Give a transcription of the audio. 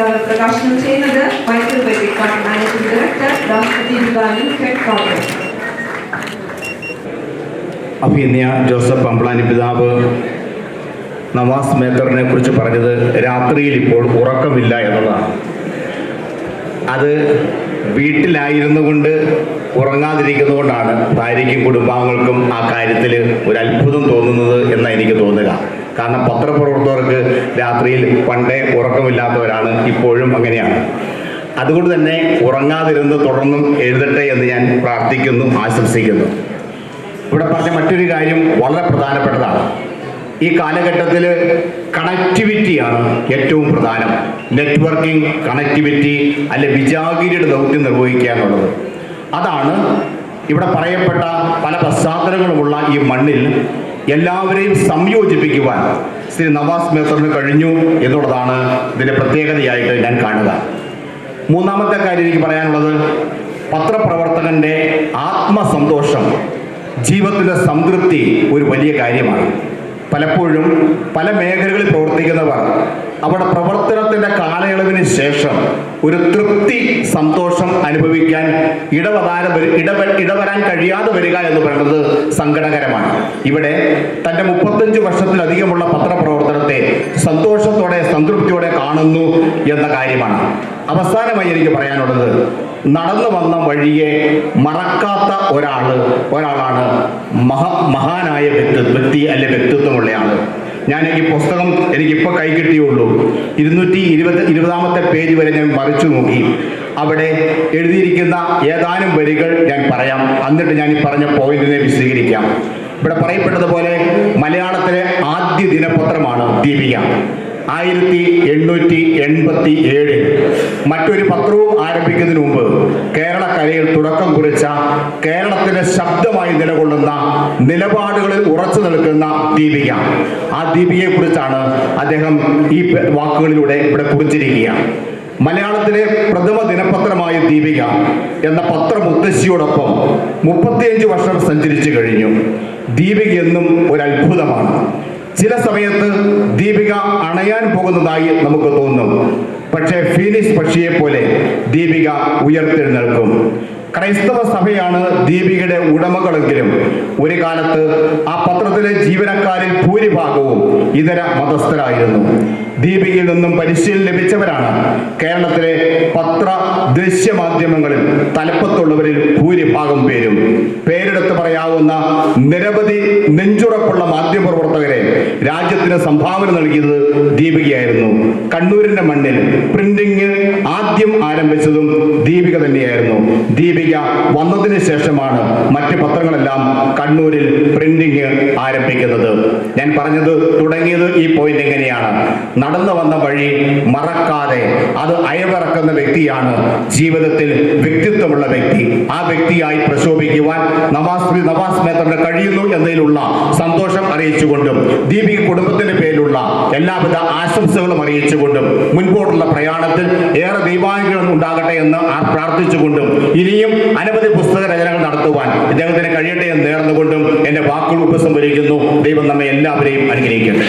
പ്രകാശനം ചെയ്യുന്നത് മൈസൂർ ബെറ്റിക്കോൺ മാനേജിംഗ് ഡയറക്ടർ ഡോക്ടർ ദീപികാനി ഹെഡ് അഭിനയ ജോസഫ് അമ്പളാനി പിതാവ് നവാസ് മേക്കറിനെ കുറിച്ച് പറഞ്ഞത് രാത്രിയിൽ ഇപ്പോൾ ഉറക്കമില്ല എന്നതാണ് അത് വീട്ടിലായിരുന്നു കൊണ്ട് ഉറങ്ങാതിരിക്കുന്നതുകൊണ്ടാണ് ഭാര്യയ്ക്കും കുടുംബാംഗങ്ങൾക്കും ആ കാര്യത്തിൽ ഒരു അത്ഭുതം തോന്നുന്നത് എന്നാണ് എനിക്ക് തോന്നുക. കാരണം പത്രപ്രവർത്തകർക്ക് രാത്രിയിൽ പണ്ടേ ഉറക്കമില്ലാത്തവരാണ് ഇപ്പോഴും അങ്ങനെയാണ്. അതുകൊണ്ട് തന്നെ ഉറങ്ങാതിരുന്ന് തുടർന്നും എഴുതട്ടെ എന്ന് ഞാൻ പ്രാർത്ഥിക്കുന്നു ആശംസിക്കുന്നു. ഇവിടെ പറഞ്ഞ മറ്റൊരു കാര്യം വളരെ പ്രധാനപ്പെട്ടതാണ്. ഈ കാലഘട്ടത്തിൽ കണക്ടിവിറ്റിയാണ് ഏറ്റവും പ്രധാനം. നെറ്റ്വർക്കിംഗ് കണക്ടിവിറ്റി അല്ലെ വിജാഗിരിയുടെ ദൗത്യം നിർവഹിക്കുക എന്നുള്ളത്. അതാണ് ഇവിടെ പറയപ്പെട്ട പല പശ്ചാത്തലങ്ങളുമുള്ള ഈ മണ്ണിൽ എല്ലാവരെയും സംയോജിപ്പിക്കുവാൻ ശ്രീ നവാസ് മേത്തറിന് കഴിഞ്ഞു എന്നുള്ളതാണ് ഇതിന്റെ പ്രത്യേകതയായിട്ട് ഞാൻ കാണുക. മൂന്നാമത്തെ കാര്യം എനിക്ക് പറയാനുള്ളത് പത്രപ്രവർത്തകന്റെ ആത്മസന്തോഷം ജീവിതത്തിന്റെ സംതൃപ്തി ഒരു വലിയ കാര്യമാണ്. പലപ്പോഴും പല മേഖലകളിൽ പ്രവർത്തിക്കുന്നവർ അവിടെ പ്രവർത്തനത്തിന്റെ കാലയളവിന് ശേഷം ഒരു തൃപ്തി സന്തോഷം അനുഭവിക്കാൻ ഇടവതാര ഇടപെ ഇടവരാൻ കഴിയാതെ വരിക എന്ന് പറയുന്നത് സങ്കടകരമാണ്. ഇവിടെ തന്റെ മുപ്പത്തഞ്ച് വർഷത്തിലധികമുള്ള പത്രപ്രവർത്തനത്തെ സന്തോഷത്തോടെ സംതൃപ്തിയോടെ കാണുന്നു എന്ന കാര്യമാണ്. അവസാനമായി എനിക്ക് പറയാനുള്ളത് നടന്നു വന്ന വഴിയെ മറക്കാത്ത ഒരാൾ ഒരാളാണ് മഹാ മഹാനായ വ്യക്തി വ്യക്തി അല്ലെ വ്യക്തിത്വമുള്ളയാൾ ഞാൻ ഈ പുസ്തകം എനിക്ക് ഇപ്പോൾ കൈ കിട്ടിയുള്ളൂ ഇരുന്നൂറ്റി ഇരുപത് ഇരുപതാമത്തെ പേജ് വരെ ഞാൻ മറിച്ചു നോക്കി. അവിടെ എഴുതിയിരിക്കുന്ന ഏതാനും വരികൾ ഞാൻ പറയാം. എന്നിട്ട് ഞാൻ ഈ പറഞ്ഞ പോയിന്റിനെ വിശദീകരിക്കാം. ഇവിടെ പറയപ്പെട്ടതുപോലെ മലയാളത്തിലെ ആദ്യ ദിനപത്രമാണ് ദീപിക. ആയിരത്തി എണ്ണൂറ്റി എൺപത്തി ഏഴിൽ മറ്റൊരു പത്രവും ആരംഭിക്കുന്നതിന് മുമ്പ് കേരള കലയിൽ തുടക്കം കുറിച്ച കേരളത്തിന്റെ ശബ്ദമായി നിലകൊള്ളുന്ന നിലപാടുകളിൽ ഉറച്ചു നിൽക്കുന്ന ദീപിക. ആ ദീപികയെ കുറിച്ചാണ് അദ്ദേഹം ഈ വാക്കുകളിലൂടെ ഇവിടെ കുറിച്ചിരിക്കുക. മലയാളത്തിലെ പ്രഥമ ദിനപത്രമായ ദീപിക എന്ന പത്രമുത്തശ്ശിയോടൊപ്പം മുപ്പത്തിയഞ്ച് വർഷം സഞ്ചരിച്ചു കഴിഞ്ഞു. ദീപിക എന്നും ഒരു അത്ഭുതമാണ്. ചില സമയത്ത് ദീപിക അണയാൻ പോകുന്നതായി നമുക്ക് തോന്നും. പക്ഷേ ഫീനിക്സ് പക്ഷിയെ പോലെ ദീപിക ഉയർത്തെഴുന്നേൽക്കും. ക്രൈസ്തവ സഭയാണ് ദീപികയുടെ ഉടമകളെങ്കിലും ഒരു കാലത്ത് ആ പത്രത്തിലെ ജീവനക്കാരിൽ ഭൂരിഭാഗവും ഇതര മതസ്ഥരായിരുന്നു. ദീപികയിൽ നിന്നും പരിശീലനം ലഭിച്ചവരാണ്. കേരളത്തിലെ പത്ര ദൃശ്യമാധ്യമങ്ങളിൽ തലപ്പത്തുള്ളവരിൽ ഭൂരിഭാഗം പേരും. പേരെടുത്ത് പറയാവുന്ന നിരവധി നെഞ്ചുറപ്പുള്ള മാധ്യമപ്രവർത്തകരെ Gracias. രാജ്യത്തിന് സംഭാവന നൽകിയത് ദീപികയായിരുന്നു. കണ്ണൂരിന്റെ മണ്ണിൽ പ്രിന്റിംഗ് ആദ്യം ആരംഭിച്ചതും ദീപിക തന്നെയായിരുന്നു. ദീപിക വന്നതിന് ശേഷമാണ് മറ്റ് പത്രങ്ങളെല്ലാം കണ്ണൂരിൽ പ്രിന്റിംഗ് ആരംഭിക്കുന്നത്. ഞാൻ പറഞ്ഞത് തുടങ്ങിയത് ഈ പോയിന്റ് എങ്ങനെയാണ്? നടന്നു വന്ന വഴി മറക്കാതെ അത് അയവിറക്കുന്ന വ്യക്തിയാണ് ജീവിതത്തിൽ വ്യക്തിത്വമുള്ള വ്യക്തി. ആ വ്യക്തിയായി പ്രശോഭിക്കുവാൻ നവാസ് നവാസ് മേത്തറിന് കഴിയുന്നു എന്നതിലുള്ള സന്തോഷം അറിയിച്ചുകൊണ്ടും ദീപിക കുടുംബത്തിന്റെ പേരിലുള്ള എല്ലാവിധ ആശംസകളും അറിയിച്ചുകൊണ്ടും മുൻപോട്ടുള്ള പ്രയാണത്തിൽ ഏറെ ദൈവാനുഗ്രഹം ഉണ്ടാകട്ടെ എന്ന് പ്രാർത്ഥിച്ചുകൊണ്ടും ഇനിയും അനവധി പുസ്തക രചനകൾ നടത്തുവാൻ ഇദ്ദേഹത്തിന് കഴിയട്ടെ എന്ന് നേർന്നുകൊണ്ടും എന്റെ വാക്കുകൾ ഉപസംഹരിക്കുന്നു. ദൈവം നമ്മെ എല്ലാവരെയും അനുഗ്രഹിക്കട്ടെ.